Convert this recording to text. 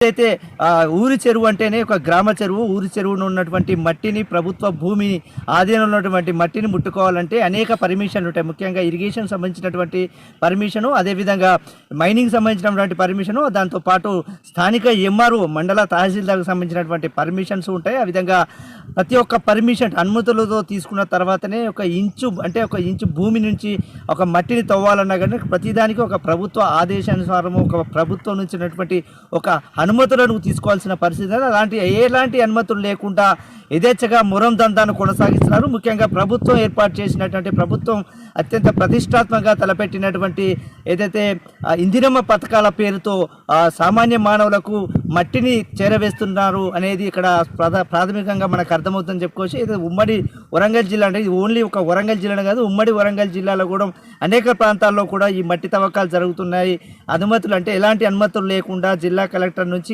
అయితే ఊరి చెరువు అంటేనే ఒక గ్రామ చెరువు ఊరి చెరువును ఉన్నటువంటి మట్టిని ప్రభుత్వ భూమిని ఆధీనంలో ఉన్నటువంటి మట్టిని ముట్టుకోవాలంటే అనేక పర్మిషన్లు ఉంటాయి. ముఖ్యంగా ఇరిగేషన్ సంబంధించినటువంటి పర్మిషను అదేవిధంగా మైనింగ్ సంబంధించినటువంటి పర్మిషను దాంతోపాటు స్థానిక ఎంఆర్ఓ మండల తహసీల్దార్కు సంబంధించినటువంటి పర్మిషన్స్ ఉంటాయి. ఆ విధంగా ప్రతి ఒక్క పర్మిషన్ అనుమతులతో తీసుకున్న తర్వాతనే ఒక ఇంచు అంటే ఒక ఇంచు భూమి నుంచి ఒక మట్టిని తవ్వాలన్నా కానీ ప్రతిదానికి ఒక ప్రభుత్వ ఆదేశానుసారము ఒక ప్రభుత్వం నుంచినటువంటి ఒక అనుమతులను తీసుకోవాల్సిన పరిస్థితి. అలాంటి ఎలాంటి అనుమతులు లేకుండా యథేచ్ఛగా మురం దందాను కొనసాగిస్తున్నారు. ముఖ్యంగా ప్రభుత్వం ఏర్పాటు చేసినటువంటి ప్రభుత్వం అత్యంత ప్రతిష్టాత్మకంగా తలపెట్టినటువంటి ఏదైతే ఇందిరమ్మ పథకాల పేరుతో సామాన్య మానవులకు మట్టిని చేరవేస్తున్నారు అనేది ఇక్కడ ప్రధా ప్రాథమికంగా మనకు అర్థమవుతుందని చెప్పుకోవచ్చు. ఇది ఉమ్మడి వరంగల్ జిల్లా అంటే ఇది ఓన్లీ ఒక వరంగల్ జిల్లానే కాదు ఉమ్మడి వరంగల్ జిల్లాలో కూడా అనేక ప్రాంతాల్లో కూడా ఈ మట్టి తవ్వకాలు జరుగుతున్నాయి. అనుమతులు అంటే ఎలాంటి అనుమతులు లేకుండా జిల్లా కలెక్టర్ నుంచి